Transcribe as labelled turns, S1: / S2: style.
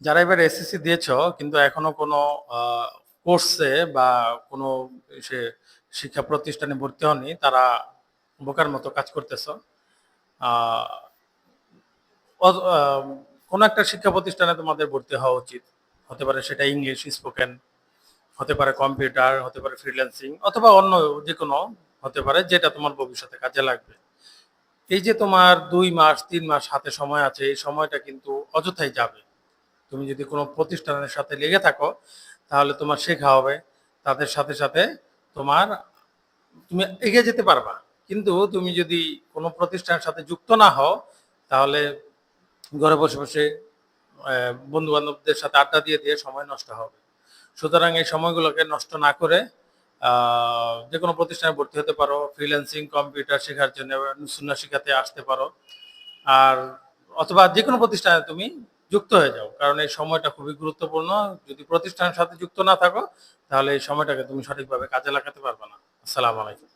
S1: যারা এবার এসএসসি দিয়েছ, কিন্তু এখনও কোনো কোর্সে বা কোনো সে শিক্ষা প্রতিষ্ঠানে ভর্তি হননি তারা বোকার মতো কাজ করতেছ। কোনো একটা শিক্ষা প্রতিষ্ঠানে তোমাদের ভর্তি হওয়া উচিত। হতে পারে সেটা ইংলিশ স্পোকেন হতে পারে কম্পিউটার হতে পারে ফ্রিল্যান্সিং অথবা অন্য যে কোনো হতে পারে, যেটা তোমার ভবিষ্যতে কাজে লাগবে। এই যে তোমার দুই মাস, তিন মাস হাতে সময় আছে, এই সময়টা কিন্তু অযথাই যাবে। তুমি যদি কোনো প্রতিষ্ঠানের সাথে লেগে থাকো, তাহলে তোমার শেখা হবে। তাদের সাথে সাথে তোমার তুমি এগিয়ে যেতে পারবা। কিন্তু তুমি যদি কোনো প্রতিষ্ঠানের সাথে যুক্ত না হও, তাহলে ঘরে বসে বসে বন্ধু বান্ধবদের সাথে আড্ডা দিয়ে দিয়ে সময় নষ্ট হবে। সুতরাং এই সময়গুলোকে নষ্ট না করে যে কোনো প্রতিষ্ঠানে ভর্তি হতে পারো ফ্রিল্যান্সিং কম্পিউটার শেখার জন্য সুন্না শিখাতে আসতে পারো। আর অথবা যে কোনো প্রতিষ্ঠানে তুমি যুক্ত হয়ে যাও। কারণ এই সময়টা খুবই গুরুত্বপূর্ণ। যদি প্রতিষ্ঠানের সাথে যুক্ত না থাকো, তাহলে এই সময়টাকে তুমি সঠিকভাবে কাজে লাগাতে পারবে না। আসসালামু আলাইকুম।